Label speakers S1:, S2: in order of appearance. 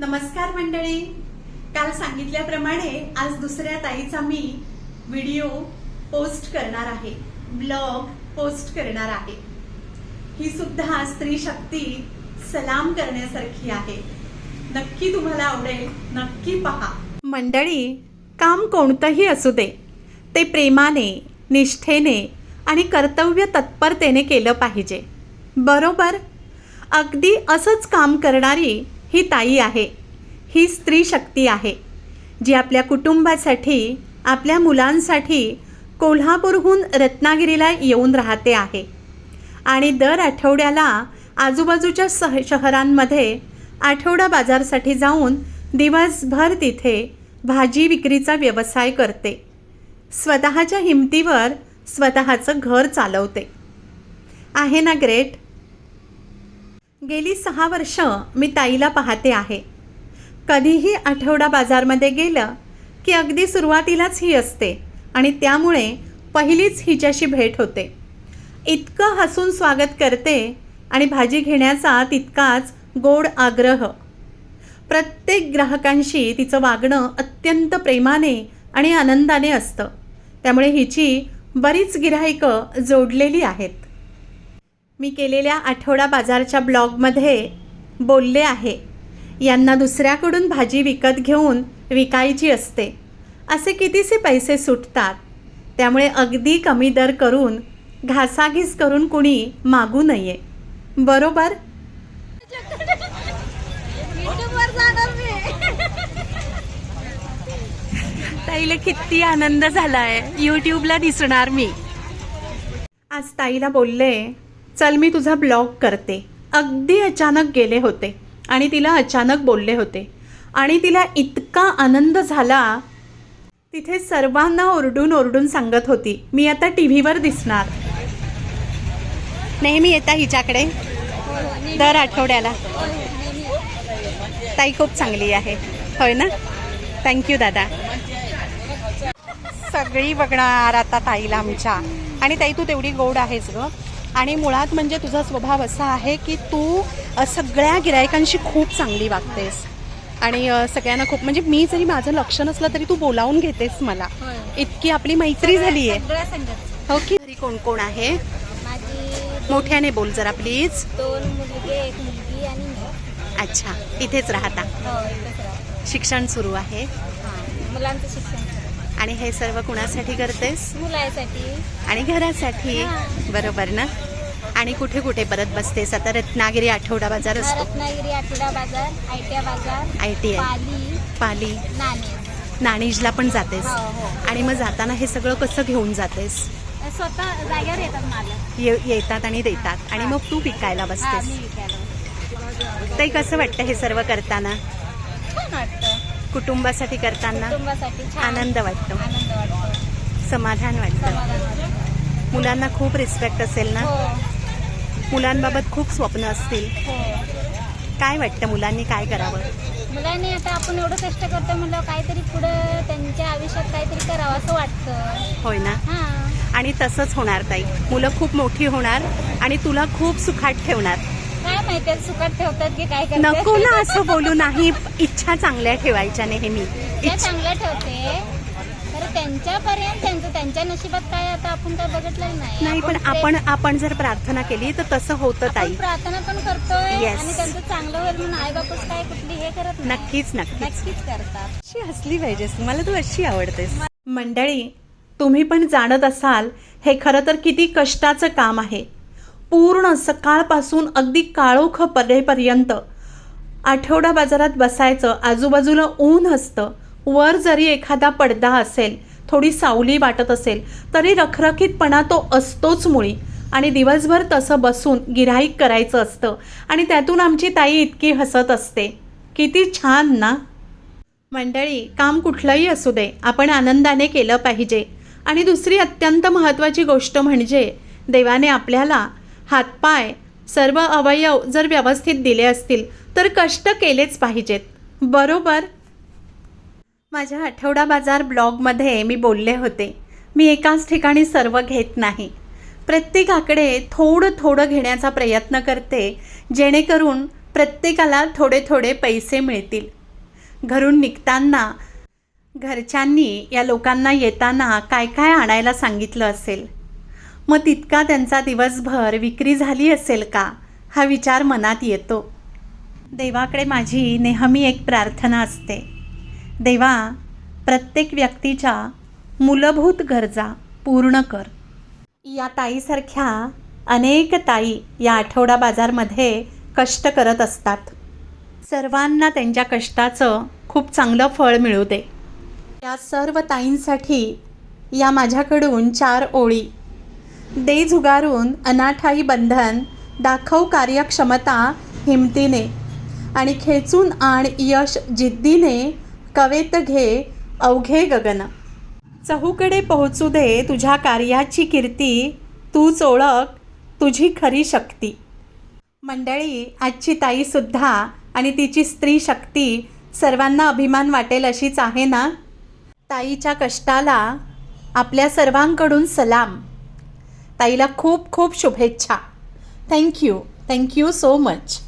S1: नमस्कार मंडळी. काल सांगितल्याप्रमाणे आज दुसऱ्या ताईचा मी व्हिडिओ पोस्ट करणार आहे. ब्लॉग पोस्ट करणार आहे. ही सुद्धा स्त्री शक्ती सलाम करण्यासारखी आहे. नक्की तुम्हाला आवडेल नक्की पहा. मंडळी काम कोणतंही असू दे. ते प्रेमाने निष्ठेने आणि कर्तव्य तत्परतेने केलं पाहिजे. बरोबर? अगदी असंच काम करणारी ही ताई आहे. ही स्त्री शक्ती आहे. जी आपल्या कुटुंबासाठी आपल्या मुलांसाठी कोल्हापूरहून रत्नागिरीला येऊन राहते आहे. आणि दर आठवड्याला आजूबाजूच्या सह शहरांमध्ये आठवडा बाजारसाठी जाऊन दिवसभर तिथे भाजी विक्रीचा व्यवसाय करते. स्वतःच्या हिमतीवर स्वतःचं घर चालवते. आहे ना ग्रेट? गेली सहा वर्ष मी ताईला पाहते आहे. कधीही आठवडा बाजारमध्ये गेलं की अगदी सुरुवातीलाच ही असते आणि त्यामुळे पहिलीच हिच्याशी भेट होते. इतकं हसून स्वागत करते आणि भाजी घेण्याचा तितकाच गोड आग्रह. प्रत्येक ग्राहकांशी तिचं वागणं अत्यंत प्रेमाने आणि आनंदाने असतं. त्यामुळे हिची बरीच गिराहिकं जोडलेली आहेत. मी केलेल्या आठवडा बाजारच्या ब्लॉगमध्ये बोलले आहे यांना दुसऱ्याकडून भाजी विकत घेऊन विकायची असते. असे कितीसे पैसे सुटतात. त्यामुळे अगदी कमी दर करून घासाघीस करून कुणी मागू नये. बरोबर? ताईला किती आनंद झालाय. यूट्यूबला दिसणार मी. आज ताईला बोलले चल मी तुझा ब्लॉग करते. अगदी अचानक गेले होते आणि तिला अचानक बोलले होते. आणि तिला इतका आनंद झाला तिथे सर्वांना ओरडून ओरडून सांगत होती मी आता टी व्हीवर दिसणार. नेहमी येता हिच्याकडे? दर आठवड्याला. ताई खूप चांगली आहे. होय ना? थँक्यू दादा. सगळी बघणार आता ताईला आमच्या. आणि ताई तू तेवढी गोड आहेस ग. आणि मुळात म्हणजे तुझा स्वभाव असा आहे की तू सगळ्या गिरायकांशी खूप चांगली वागतेस. आणि सगळ्यांना खूप म्हणजे मी जरी माझं लक्ष नसलं तरी तू बोलावून घेतेस मला. इतकी आपली मैत्री झाली आहे हो की? घरी कोण कोण आहे? मोठ्याने बोल जरा प्लीज
S2: दोन मुलगे एक मुलगी आणि मी.
S1: अच्छा इथेच राहता.
S2: हो.
S1: शिक्षण सुरू आहे.
S2: मुलांचं शिक्षण
S1: आणि हे सर्व कुणासाठी करतेस?
S2: मुलासाठी.
S1: आणि घरासाठी. बरोबर ना? आणि कुठे कुठे परत बसतेस आता रत्नागिरी आठवडा बाजार असतो.
S2: रत्नागिरी आठवडा बाजार आयट्या बाजार
S1: I T I
S2: Pali
S1: Pali.
S2: नाणे.
S1: नाणीजला पण जातेस.
S2: हो हो.
S1: आणि मग जाताना हे सगळं कसं घेऊन जातेस?
S2: स्वतः जागेवर येतात मालक.
S1: ये येतात आणि देतात. आणि मग तू विकायला
S2: हां
S1: बसतेस.
S2: मी विकायला
S1: ते कसं वाटतं हे सर्व करताना?
S2: छान वाटतं.
S1: कुटुंबासाठी करताना?
S2: कुटुंबासाठी छान.
S1: आनंद वाटतो.
S2: आनंद वाटतो.
S1: समाधान वाटतं.
S2: समाधान वाटतं.
S1: मुलांना खूप रिस्पेक्ट असेल ना?
S2: हो.
S1: मुलांबाबत खूप स्वप्न असतील.
S2: हो.
S1: काय वाटतं मुलांनी काय करावं?
S2: मुलांनी आता आपण एवढं कष्ट करतो म्हणलं काहीतरी पुढं त्यांच्या आयुष्यात काहीतरी करावं असं वाटतं.
S1: होय ना?
S2: हा.
S1: आणि तसंच होणार ताई. मुलं खूप मोठी होणार आणि तुला खूप सुखाट ठेवणार.
S2: काय माहिती सुखात ठेवतात की काय
S1: नको ना असं बोलू नाही. इच्छा चांगल्या ठेवायच्या नेहमी.
S2: त्या
S1: इच्छा
S2: चांगलं ठेवते. तर त्यांच्यापर्यंत त्यांचं त्यांच्या नशिबात आता आपण काय नाही.
S1: नाही पण
S2: ते-
S1: आपण आपण जर प्रार्थना केली तर तसं होतं
S2: आपण
S1: ताई
S2: प्रार्थना पण करतोय
S1: Yes.
S2: आणि त्यांचं चांगलं होईल म्हणून आई बापच काय कुठली हे करत नाही.
S1: नक्कीच नक्कीच.
S2: नक्कीच करतात.
S1: अशी हसली पाहिजेस मला तू अशी आवडतेस. मंडळी तुम्ही पण जाणत असाल हे खरं तर किती कष्टाचं काम आहे. पूर्ण सकाळपासून अगदी काळोख परेपर्यंत आठवडा बाजारात बसायचं आजूबाजूला ऊन असतं वर जरी एखादा पडदा असेल थोडी सावली वाटत असेल तरी रखरखीतपणा तो असतोच मुळी. आणि दिवसभर तसं बसून गिऱ्हाईक करायचं असतं. आणि त्यातून आमची ताई इतकी हसत असते. किती छान ना? मंडळी काम कुठलंही असू दे आपण आनंदाने केलं पाहिजे. आणि दुसरी अत्यंत महत्त्वाची गोष्ट म्हणजे देवाने आपल्याला हातपाय सर्व अवयव जर व्यवस्थित दिले असतील तर कष्ट केलेच पाहिजेत. बरोबर? माझ्या आठवडा बाजार ब्लॉगमध्ये मी बोलले होते मी एकाच ठिकाणी सर्व घेत नाही. प्रत्येकाकडे थोडं थोडं घेण्याचा प्रयत्न करते जेणेकरून प्रत्येकाला थोडे थोडे पैसे मिळतील. घरून निघताना घरच्यांनी या लोकांना येताना काय काय आणायला सांगितलं असेल? मग तितका त्यांचा दिवसभर विक्री झाली असेल का? हा विचार मनात येतो. देवाकडे माझी नेहमी एक प्रार्थना असते. देवा प्रत्येक व्यक्तीच्या मूलभूत गरजा पूर्ण कर. या ताईसारख्या अनेक ताई या आठवडा बाजारमध्ये कष्ट करत असतात. सर्वांना त्यांच्या कष्टाचं खूप चांगलं फळ मिळू दे या सर्व ताईंसाठी या माझ्याकडून चार ओळी. दे झुगारून अनाठाई बंधन दाखव कार्यक्षमता हिमतीने आणि खेचून आण यश जिद्दीने कवेत घे अवघे गगन. चहूकडे पोहोचू दे तुझ्या कार्याची कीर्ती तूच ओळख तुझी खरी शक्ती. मंडळी आजची ताईसुद्धा आणि तिची स्त्री शक्ती सर्वांना अभिमान वाटेल अशीच आहे ना? ताईच्या कष्टाला आपल्या सर्वांकडून सलाम. ताईला खूप खूप शुभेच्छा. Thank you thank you so much